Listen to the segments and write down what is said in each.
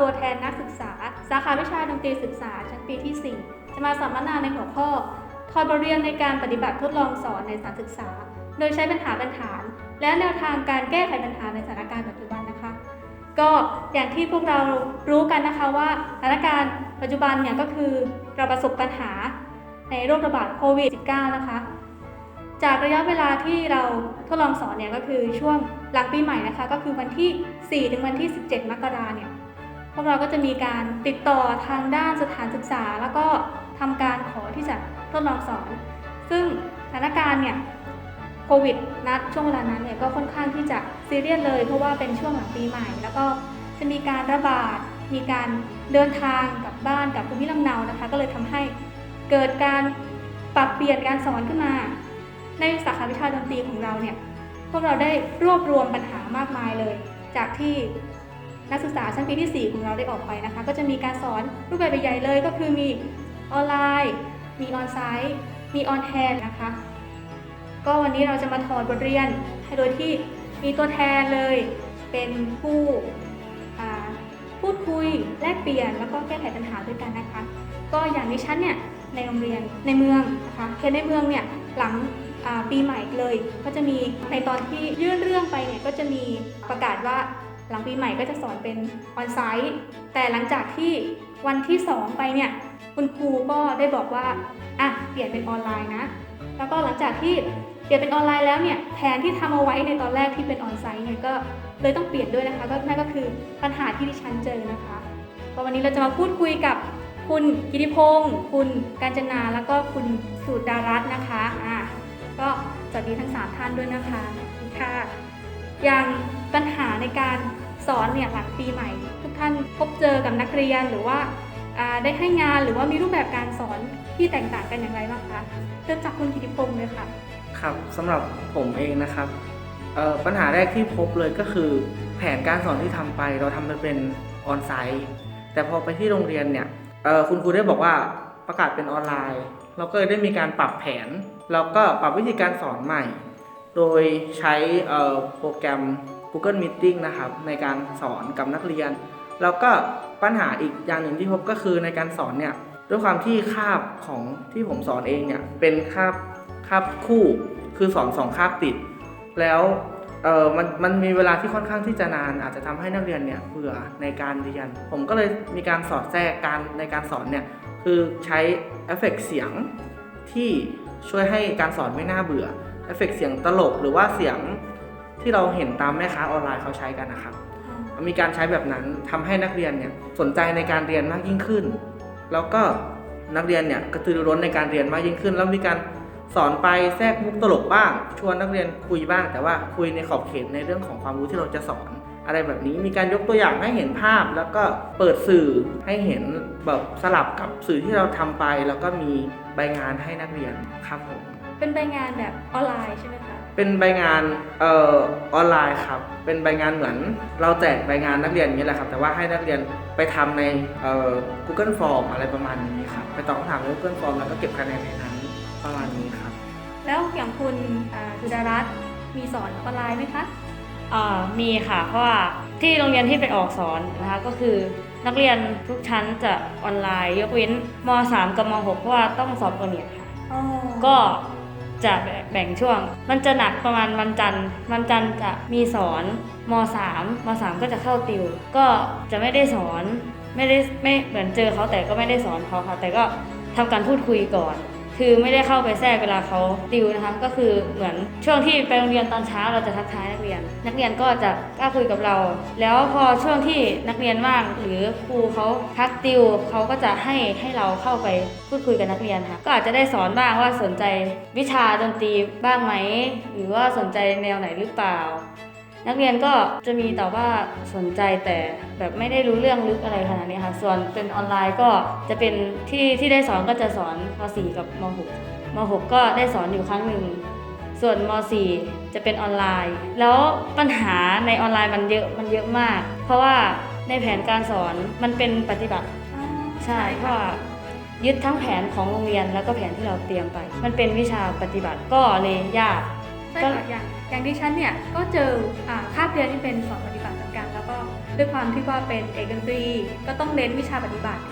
ตัวแทนนักศึกษา สาขาวิชาดนตรีศึกษาชั้นปีที่ 4 จะมาสัมมนาในหัวข้อถอดบทเรียนในการปฏิบัติทดลองสอนในสถานศึกษา โดยใช้ปัญหาปัญฐาน และแนวทางการแก้ไขปัญหาในสถานการณ์ปัจจุบันนะคะ ก็อย่างที่พวกเรารู้กันนะคะว่าสถานการณ์ปัจจุบันเนี่ยก็คือเราประสบปัญหาในโรคระบาดโควิด -19 นะคะ จากระยะเวลาที่เราทดลองสอนเนี่ยก็คือช่วงหลังปีใหม่นะคะ ก็คือวันที่ 4 ถึงวันที่ 17 มกราเนี่ย วกเราก็จะมีการติดต่อทางด้านสถานศึกษา แล้วก็ทำการขอที่จะทดลองสอน ซึ่งสถานการณ์เนี่ยโควิดนัดช่วงเวลานั้นเนี่ยก็ค่อนข้างที่จะซีเรียสเลย เพราะว่าเป็นช่วงหลังปีใหม่ แล้วก็จะมีการระบาด มีการเดินทางกลับบ้านกับภูมิลำเนานะคะ ก็เลยทำให้เกิดการปรับเปลี่ยนการสอนขึ้นมา ในสาขาวิชาดนตรีของเราเนี่ยพวกเราได้รวบรวมปัญหามากมายเลย จากที่ นักศึกษาชั้นปีที่ 4 ของเราได้ออกไปนะคะ ก็จะมีการสอนรูปแบบใหญ่ๆเลย ก็คือมีออนไลน์ มีออนไซต์ มีออนแฮนนะคะ ก็วันนี้เราจะมาถอดบทเรียนให้โดยที่มีตัวแทนเลยเป็นผู้พูดคุยแลกเปลี่ยนแล้วก็แก้ไขปัญหาด้วยกันนะคะ ก็อย่างดิฉันเนี่ยในโรงเรียนในเมืองนะคะเขตในเมืองเนี่ยหลังปีใหม่เลย ก็จะมีในตอนที่ยื่นเรื่องไปเนี่ยก็จะมีประกาศว่า หลังปีใหม่ก็จะสอนเป็นออนไซต์แต่หลังจากที่วันที่ 2 ไปเนี่ยคุณครูก็ได้บอกว่าอะเปลี่ยนเป็นออนไลน์นะ แล้วก็หลังจากที่เปลี่ยนเป็นออนไลน์แล้วเนี่ยแผนที่ทำเอาไว้ในตอนแรกที่เป็นออนไซต์เนี่ยก็เลยต้องเปลี่ยนด้วยนะคะ ก็นั่นก็คือปัญหาที่ดิฉันเจอนะคะก็วันนี้เราจะมาพูดคุยกับคุณกิติพงศ์คุณกาญจนา แล้วก็คุณสุดารัตน์นะคะอะก็สวัสดีทั้งสามท่านด้วยนะคะค่ะอย่าง ปัญหาในการสอนเนี่ยหลังปีใหม่ ทุกท่านพบเจอกับนักเรียนหรือว่าได้ให้งานหรือว่ามีรูปแบบการสอนที่แตกต่างกันอย่างไรบ้างคะเริ่มจากคุณกิติพงศ์เลยค่ะ ครับสำหรับผมเองนะครับปัญหาแรกที่พบเลยก็คือ แผนการสอนที่ทำไป เราทำมันเป็นออนไซต์แต่พอไปที่โรงเรียนเนี่ยคุณครูได้บอกว่าประกาศเป็นออนไลน์ เราก็เลยได้มีการปรับแผนแล้วก็ปรับวิธีการสอนใหม่ โดยใช้โปรแกรม Google Meeting นะครับในการสอนกับนักเรียน แล้วก็ปัญหาอีกอย่างหนึ่งที่พบก็คือในการสอนเนี่ยด้วยความที่คาบของที่ผมสอนเองเนี่ยเป็นคาบคาบคู่คือสอนสองคาบติด แล้วเออมันมันมีเวลาที่ค่อนข้างที่จะนาน อาจจะทำให้นักเรียนเนี่ยเบื่อในการเรียน ผมก็เลยมีการสอดแทรกการในการสอนเนี่ยคือใช้เอฟเฟกต์เสียงที่ช่วยให้การสอนไม่น่าเบื่อเอฟเฟกต์เสียงตลกหรือว่าเสียง ที่เราเห็นตามแม่ค้าออนไลน์เขาใช้กันนะครับ มีการใช้แบบนั้นทำให้นักเรียนเนี่ยสนใจในการเรียนมากยิ่งขึ้น แล้วก็นักเรียนเนี่ยกระตือรือร้นในการเรียนมากยิ่งขึ้น แล้วมีการสอนไปแทรกมุกตลกบ้าง ชวนนักเรียนคุยบ้าง แต่ว่าคุยในขอบเขตในเรื่องของความรู้ที่เราจะสอน อะไรแบบนี้มีการยกตัวอย่างให้เห็นภาพ แล้วก็เปิดสื่อให้เห็นแบบสลับกับสื่อที่เราทำไป แล้วก็มีใบงานให้นักเรียนครับผมเป็นใบงานแบบออนไลน์ใช่ไหมคะ เป็นใบงานเอ่อออนไลน์ครับ เป็นใบงานเหมือน เราแจกใบงานนักเรียนอย่างนี้แหละครับ แต่ว่าให้นักเรียนไปทำในเอ่อ Google Form อะไรประมาณนี้ครับ ไปตอบคำถามใน Google Form แล้วก็เก็บคะแนนในนั้นประมาณนี้ครับ แล้วอย่างคุณอ่าสุดารัตน์มีสอนออนไลน์ไหมคะอ่ามีค่ะ เพราะว่าที่โรงเรียนที่ไปออกสอนนะคะก็คือนักเรียนทุกชั้นจะออนไลน์ ยกเว้นม .3 กับม .6 เพราะว่าต้องสอบโอเนียค่ะก็ จะแบ่งช่วง มันจะหนักประมาณวันจันทร์ วันจันทร์จะมีสอนม .3 ม .3 ก็จะเข้าติว ก็จะไม่ได้สอน ไม่ได้ไม่เหมือนเจอเขาแต่ก็ไม่ได้สอนเขาค่ะ แต่ก็ทำการพูดคุยก่อน คือไม่ได้เข้าไปแทรกเวลาเขาติวนะคะก็คือเหมือนช่วงที่ไปโรงเรียนตอนเช้าเราจะทักทายนักเรียน นักเรียนก็จะกล้าคุยกับเรา แล้วพอช่วงที่นักเรียนว่างหรือครูเขาพักติวเขาก็จะให้ให้เราเข้าไปพูดคุยกับนักเรียนค่ะก็อาจจะได้สอนบ้างว่าสนใจวิชาดนตรีบ้างไหมหรือว่าสนใจแนวไหนหรือเปล่า นักเรียนก็จะมีแต่ว่าสนใจแต่แบบไม่ได้รู้เรื่องลึกอะไรขนาดนี้ค่ะ ส่วนเป็นออนไลน์ก็จะเป็นที่ที่ได้สอนก็จะสอนม .4 กับม .6 ม .6 ก็ได้สอนอยู่ครั้งหนึ่ง ส่วนม .4 จะเป็นออนไลน์ แล้วปัญหาในออนไลน์มันเยอะมันเยอะมาก เพราะว่าในแผนการสอนมันเป็นปฏิบัติใช่เพราะยึดทั้งแผนของโรงเรียนแล้วก็แผนที่เราเตรียมไป มันเป็นวิชาปฏิบัติก็เลยยากใช่ค่ะยาง อย่างดิฉันเนี่ยก็เจออ่าคาบเรียนที่เป็นสอนปฏิบัติเหมือนกัน แล้วก็ด้วยความที่ว่าเป็นเอกดนตรีก็ต้องเน้นวิชาปฏิบัติ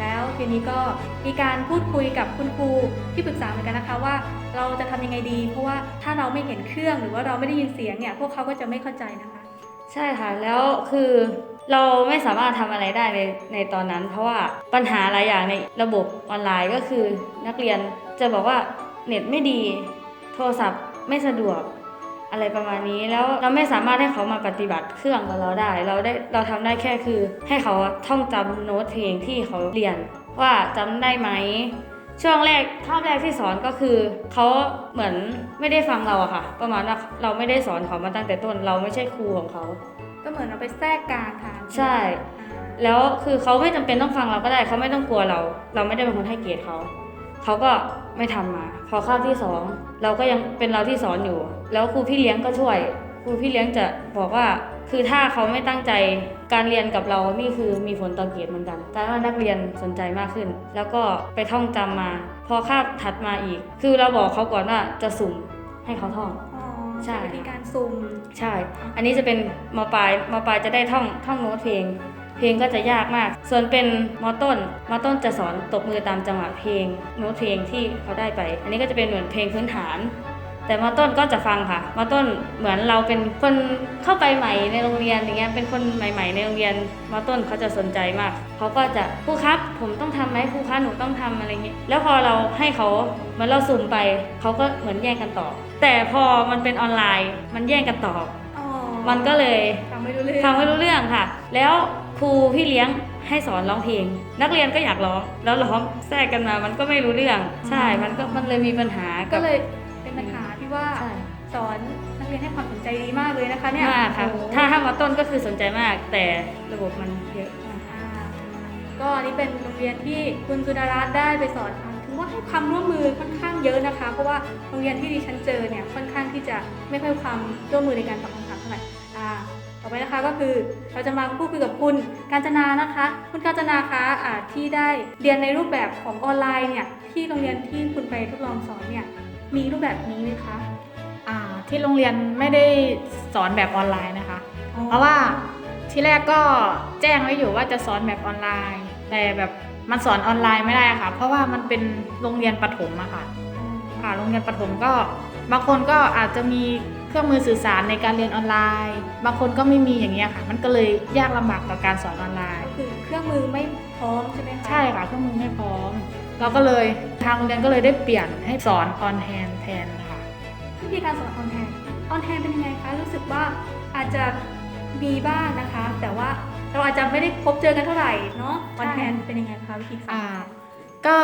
แล้วทีนี้ก็มีการพูดคุยกับคุณครูที่ปรึกษาเหมือนกันนะคะว่าเราจะทำยังไงดี เพราะว่าถ้าเราไม่เห็นเครื่องหรือว่าเราไม่ได้ยินเสียงเนี่ยพวกเขาก็จะไม่เข้าใจนะคะ ใช่ค่ะแล้วคือเราไม่สามารถทำอะไรได้ในในตอนนั้น เพราะว่าปัญหาหลายอย่างในระบบออนไลน์ก็คือนักเรียนจะบอกว่าเน็ตไม่ดี โทรศัพท์ไม่สะดวก อะไรประมาณนี้แล้วเราไม่สามารถให้เขามาปฏิบัติเครื่องกับเราได้ เราได้เราทำได้แค่คือ ให้เขาท่องจำโน้ตเพลงที่เขาเรียน ว่าจำได้ไหมช่วงแรกภาพแรกที่สอนก็คือเขาเหมือนไม่ได้ฟังเราอะค่ะ ประมาณว่าเราไม่ได้สอนเขามาตั้งแต่ต้น เราไม่ใช่ครูของเขา ก็เหมือนเราไปแทรกกลางทางใช่ แล้วคือเขาไม่จำเป็นต้องฟังเราก็ได้เขาไม่ต้องกลัวเรา เราไม่ได้เป็นคนให้เกียรติเขาเขาก็ ไม่ทำมา พอคาบที่สองเราก็ยังเป็นเราที่สอนอยู่ แล้วครูพี่เลี้ยงก็ช่วย ครูพี่เลี้ยงจะบอกว่าคือถ้าเขาไม่ตั้งใจการเรียนกับเรานี่คือมีผลต่อเกรดเหมือนกันแต่ว่านักเรียนสนใจมากขึ้น แล้วก็ไปท่องจำมา พอคาบถัดมาอีก คือเราบอกเขาก่อนว่าจะสุ่มให้เขาท่องอ๋อใช่วิธีการซูมใช่ อันนี้จะเป็นมปลายมปลายจะได้ท่องท่องโน้ตเพลง เพลงก็จะยากมาก ส่วนเป็นมต้นมต้นจะสอนตบมือตามจังหวะเพลงโน้ตเพลงที่เขาได้ไป อันนี้ก็จะเป็นเหมือนเพลงพื้นฐาน แต่มต้นก็จะฟังค่ะมต้นเหมือนเราเป็นคนเข้าไปใหม่ในโรงเรียนอย่างเงี้ยเป็นคนใหม่ ๆ ในโรงเรียนมต้นเขาจะสนใจมากเขาก็จะครูครับ ผมต้องทำไหมครูคะหนูต้องทำอะไรเงี้ยแล้วพอเราให้เขาเหมือนเราสุ่มไปเขาก็เหมือนแย่งกันตอบแต่พอมันเป็นออนไลน์มันแย่งกันตอบอ๋อมันก็เลยฟังไม่รู้เรื่อง ฟังไม่รู้เรื่องค่ะ แล้ว ครูพี่เลี้ยงให้สอนร้องเพลง นักเรียนก็อยากร้อง แล้วร้องแทรกกันมามันก็ไม่รู้เรื่อง ใช่ มันก็มันเลยมีปัญหาก็กับเลยเป็นปัญหาที่ว่าใช่สอนนักเรียนให้ความสนใจดีมากเลยนะคะเนี่ยมากค่ะโอ้โหถ้าถ้ามาต้นก็คือสนใจมาก แต่ระบบมันเยอะมาก อ่าก็อันนี้เป็นโรงเรียนที่คุณสุดารัตน์ได้ไปสอนอ่าถือว่าให้ความร่วมมือค่อนข้างเยอะนะคะ เพราะว่าโรงเรียนที่ดิฉันเจอเนี่ยค่อนข้างที่จะไม่ค่อยความร่วมมือในการตอบคำถามเท่าไหร่อ่า ต่อไปนะคะก็คือเราจะมาพูดคุยกับคุณกาญจนานะคะ คุณกาญจนาคะอ่าที่ได้เรียนในรูปแบบของออนไลน์เนี่ยที่โรงเรียนที่คุณไปทดลองสอนเนี่ยมีรูปแบบนี้ไหมคะอ่าที่โรงเรียนไม่ได้สอนแบบออนไลน์นะคะ เพราะว่าที่แรกก็แจ้งไว้อยู่ว่าจะสอนแบบออนไลน์ แต่แบบมันสอนออนไลน์ไม่ได้ค่ะ เพราะว่ามันเป็นโรงเรียนประถมอะค่ะค่ะโรงเรียนประถมก็บางคนก็อาจจะมี เครื่องมือสื่อสารในการเรียนออนไลน์ บางคนก็ไม่มีอย่างเงี้ยค่ะ มันก็เลยยากลำบากต่อการสอนออนไลน์คือเครื่องมือไม่พร้อมใช่ไหมคะใช่ค่ะเครื่องมือไม่พร้อม เราก็เลยทางโรงเรียนก็เลยได้เปลี่ยนให้สอนออนแฮนแทนนะคะวิธีการสอนออนแทนออนแทนเป็นยังไงคะรู้สึกว่าอาจจะมีบ้างนะคะ แต่ว่าเราอาจจะไม่ได้พบเจอกันเท่าไหร่เนาะออนแทนเป็นยังไงคะวิธีสอนอ่าก็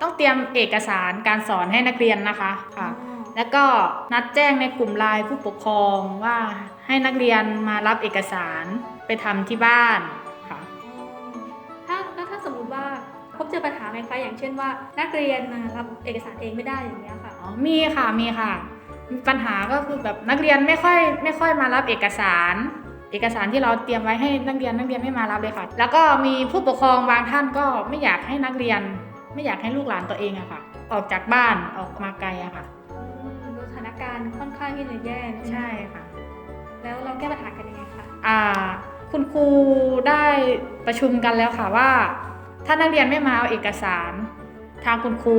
ต้องเตรียมเอกสารการสอนให้นักเรียนนะคะค่ะอ๋อ แล้วก็นัดแจ้งในกลุ่มไลน์ผู้ปกครองว่าให้นักเรียนมารับเอกสารไปทำที่บ้านค่ะถ้าแล้วถ้าสมมุติว่าพบเจอปัญหาไหมคะอย่างเช่นว่า นักเรียนมารับเอกสารเองไม่ได้อย่างเงี้ยค่ะอ๋อมีค่ะมีค่ะมีปัญหาก็คือแบบนักเรียนไม่ค่อยไม่ค่อยมารับเอกสาร เอกสารที่เราเตรียมไว้ให้นักเรียนนักเรียนไม่มารับเลยค่ะ แล้วก็มีผู้ปกครองบางท่านก็ไม่อยากให้นักเรียน ไม่อยากให้ลูกหลานตัวเองอะค่ะ ออกจากบ้านออกมาไกลอะค่ะอืมดู สถานการณ์ค่อนข้างที่จะแย่ใช่ค่ะ แล้วเราแก้ปัญหากันยังไงคะอ่า คุณครูได้ประชุมกันแล้วค่ะว่า ถ้านักเรียนไม่มาเอาเอกสาร ทางคุณครู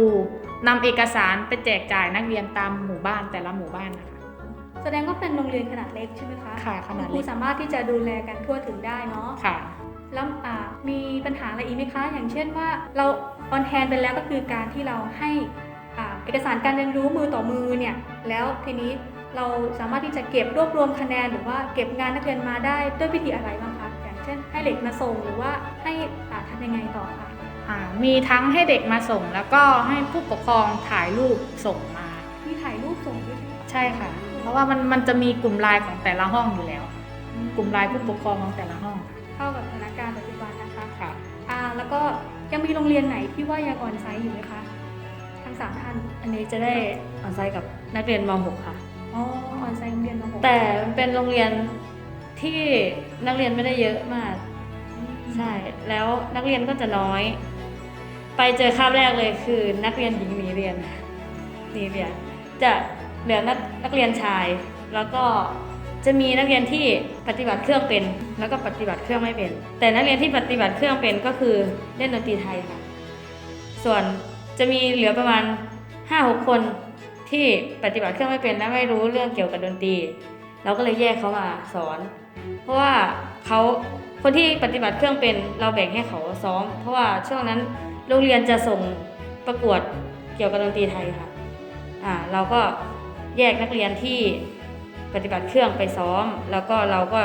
นำเอกสารไปแจกจ่ายนักเรียนตามหมู่บ้านแต่ละหมู่บ้านนะคะ แสดงว่าเป็นโรงเรียนขนาดเล็กใช่ไหมคะค่ะขนาดณคเล็รูกสามารถที่จะดูแลกันทั่วถึงได้เนาะค่ะแล้วอ่ามีปัญหาอะไรอีกไหมคะ อย่างเช่นว่าเราออนแทนไปแล้วก็คือการที่เราให้อ่า เอกสารการเรียนรู้มือต่อมือเนี่ยแล้วทีนี้เราสามารถที่จะเก็บรวบรวมคะแนน หรือว่าเก็บงานนักเรียนมาได้ด้วยวิธีอะไรบ้างคะอย่างเช่น ให้เด็กมาส่งหรือว่าให้อ่าทำยังไงต่อคะอ่ามีทั้งให้เด็กมาส่ง แล้วก็ให้ผู้ปกครองถ่ายรูปส่งมามีถ่ายรูปส่งด้วยใช่ไหมคะใช่ค่ะ เพราะว่ามันมันจะมีกลุ่มไลน์ของแต่ละห้องอยู่แล้ว กลุ่มไลน์ผู้ปกครองของแต่ละห้อง เข้ากับสถานการณ์ปัจจุบันนะคะค่ะอ่าแล้วก็ยังมีโรงเรียนไหนที่ว่ายังออนไซต์อยู่ไหมคะ ทั้งสามท่าน อันนี้จะได้ออนไซต์กับนักเรียนม .6 ค่ะ อ๋อออนไซต์โรงเรียนมาหกแต่มันเป็นโรงเรียนที่นักเรียนไม่ได้เยอะมาก ใช่ แล้วนักเรียนก็จะน้อย ไปเจอคาบแรกเลยคือ นักเรียนหญิงหนีเรียนหนีเรียน จะเหลือนักนักเรียนชาย แล้วก็จะมีนักเรียนที่ปฏิบัติเครื่องเป็น แล้วก็ปฏิบัติเครื่องไม่เป็น แต่นักเรียนที่ปฏิบัติเครื่องเป็นก็คือเล่นดนตรีไทยค่ะ ส่วน จะมีเหลือประมาณ 5-6 คนที่ปฏิบัติเครื่องไม่เป็นและไม่รู้เรื่องเกี่ยวกับดนตรี เราก็เลยแยกเขามาสอน เพราะว่าเขาคนที่ปฏิบัติเครื่องเป็นเราแบ่งให้เขาซ้อม เพราะว่าช่วงนั้นโรงเรียนจะส่งประกวดเกี่ยวกับดนตรีไทยค่ะอ่าเราก็แยกนักเรียนที่ปฏิบัติเครื่องไปซ้อม แล้วก็เราก็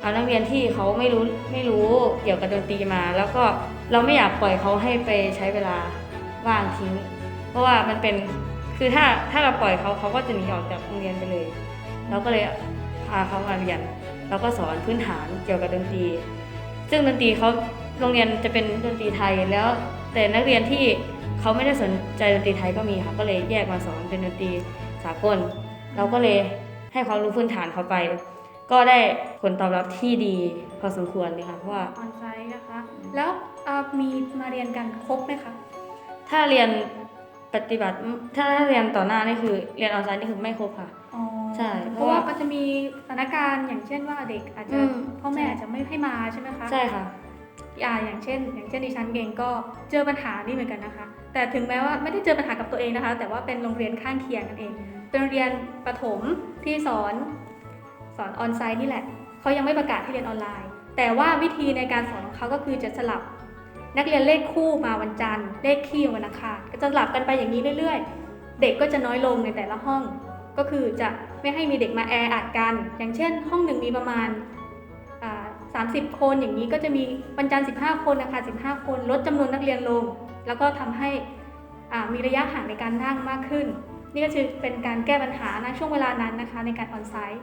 เอานักเรียนที่เขาไม่รู้ไม่รู้เกี่ยวกับดนตรีมา แล้วก็เราไม่อยากปล่อยเขาให้ไปใช้เวลา ว่างทิ้ง เพราะว่ามันเป็นคือถ้าถ้าเราปล่อยเขาเขาก็จะหนีออกจากโรงเรียนไปเลย เราก็เลยพาเขามาเรียนเราก็สอนพื้นฐานเกี่ยวกับดนตรี ซึ่งดนตรีเขาโรงเรียนจะเป็นดนตรีไทยแล้ว แต่นักเรียนที่เขาไม่ได้สนใจดนตรีไทยก็มีค่ะก็เลยแยกมาสอนเป็นดนตรีสากล เราก็เลยให้ความรู้พื้นฐานเขาไป ก็ได้ผลตอบรับที่ดีพอสมควรเลยค่ะเพราะว่าออนไซต์นะคะ แล้วมีมาเรียนกันครบไหมคะ ถ้าเรียนปฏิบัติ ถ้าเรียนต่อหน้านี่คือ เรียนออนไลน์นี่คือไม่ครบค่ะ อ๋อใช่เพราะว่ามันจะมีสถานการณ์อย่างเช่นว่าเด็กอาจจะอืม พ่อแม่อาจจะไม่ให้มาใช่ไหมคะ ใช่ค่ะ อ่าอย่างเช่น อย่างเช่นดิฉันเองก็เจอปัญหานี่เหมือนกันนะคะ แต่ถึงแม้ว่าไม่ได้เจอปัญหากับตัวเองนะคะ แต่ว่าเป็นโรงเรียนข้างเคียงกันเอง เป็นโรงเรียนประถมที่สอนสอนออนไซต์นี่แหละเขายังไม่ประกาศให้เรียนออนไลน์ แต่ว่าวิธีในการสอนของเขาก็คือจะสลับ นักเรียนเลขคู่มาวันจันทร์ เลขคี่วันอังคารก็จะสลับกันไปอย่างนี้เรื่อยๆ เด็กก็จะน้อยลงในแต่ละห้อง ก็คือจะไม่ให้มีเด็กมาแออัดกัน อย่างเช่น ห้องหนึ่งมีประมาณสามสิบคนอย่างนี้ก็จะมีวันจันทร์15 คนนะคะ15 คนลดจำนวนนักเรียนลง แล้วก็ทำให้มีระยะห่างในการนั่งมากขึ้น นี่ก็คือเป็นการแก้ปัญหาณช่วงเวลานั้นนะคะในการออนไซต์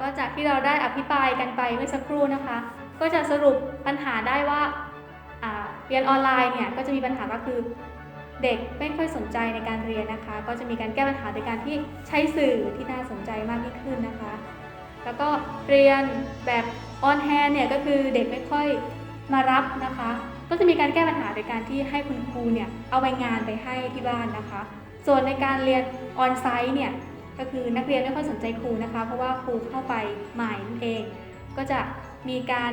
ก็จากที่เราได้อภิปรายกันไปเมื่อสักครู่นะคะ ก็จะสรุปปัญหาได้ว่า เรียนออนไลน์เนี่ยก็จะมีปัญหาก็คือเด็กไม่ค่อยสนใจในการเรียนนะคะ ก็จะมีการแก้ปัญหาโดยการที่ใช้สื่อที่น่าสนใจมากยิ่งขึ้นนะคะ แล้วก็เรียนแบบออนแฮนเนี่ยก็คือเด็กไม่ค่อยมารับนะคะ ก็จะมีการแก้ปัญหาโดยการที่ให้คุณครูเนี่ยเอาใบงานไปให้ที่บ้านนะคะ ส่วนในการเรียนออนไซต์เนี่ยก็คือนักเรียนไม่ค่อยสนใจครูนะคะ เพราะว่าครูเข้าไปใหม่นั่นเอง ก็จะมีการ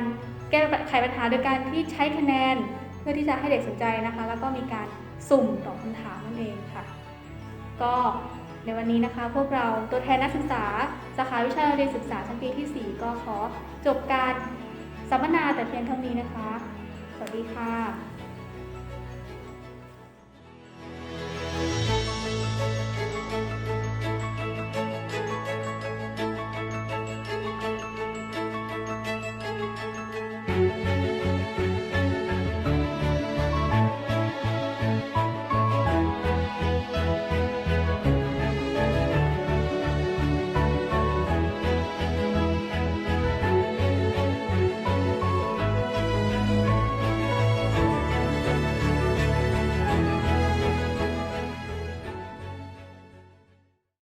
แก้ไขปัญหาโดยการที่ใช้คะแนน พื่อที่จะให้เด็กสนใจนะคะ แล้วก็มีการสุ่มตอบคำถามนั่นเองค่ะ ก็ในวันนี้นะคะ พวกเราตัวแทนนักศึกษา สาขาวิชาการเรียนศึกษาชั้นปีที่ 4 ก็ขอจบการสัมมนาแต่เพียงเท่านี้นะคะ สวัสดีค่ะ